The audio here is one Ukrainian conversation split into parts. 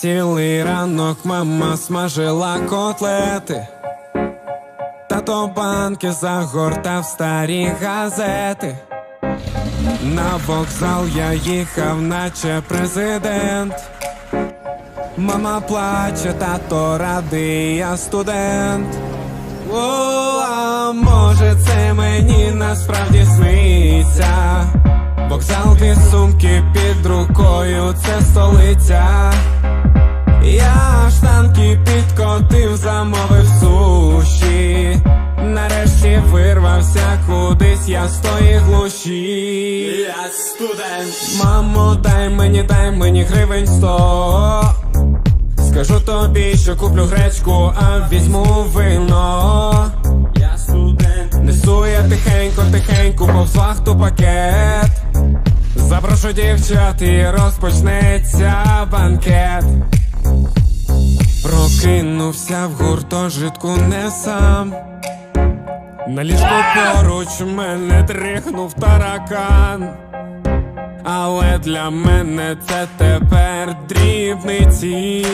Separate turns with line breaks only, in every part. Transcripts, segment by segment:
Цілий ранок мама смажила котлети, тато банки загортав старі газети. На вокзал я їхав, наче президент. Мама плаче, тато радий, я студент. О, а може це мені насправді сниться. Вокзалки, сумки під рукою, це столиця. Вирвався кудись, я з тої глуші.
Я студент.
Мамо, дай мені, дай мені гривень сто. Скажу тобі, що куплю гречку, а візьму вино.
Я студент.
Несу я тихенько, тихенько, повз вахту пакет. Запрошу дівчат і розпочнеться банкет. Прокинувся в гуртожитку не сам. На ліжку поруч мене трихнув таракан. Але для мене це тепер дрібниці.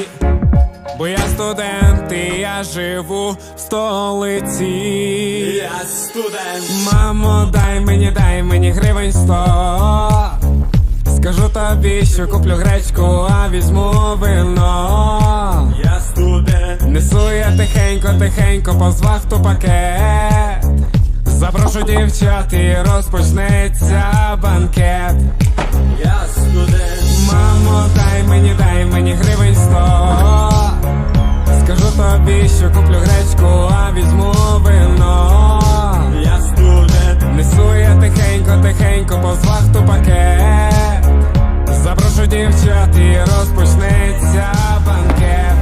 Бо я студент і я живу в столиці.
Я студент.
Мамо, дай мені, дай мені гривень сто. Скажу тобі, що куплю гречку, а візьму вино.
Я студент,
Несу я тихенько, тихенько, повз вахту пакет. Прошу дівчат розпочнеться банкет.
Я студент
Мамо, дай мені, дай мені гривень сто. Скажу тобі, що куплю гречку, а візьму вино.
Я студент
Несу я тихенько, тихенько, повз вахту пакет. Запрошу дівчат розпочнеться банкет.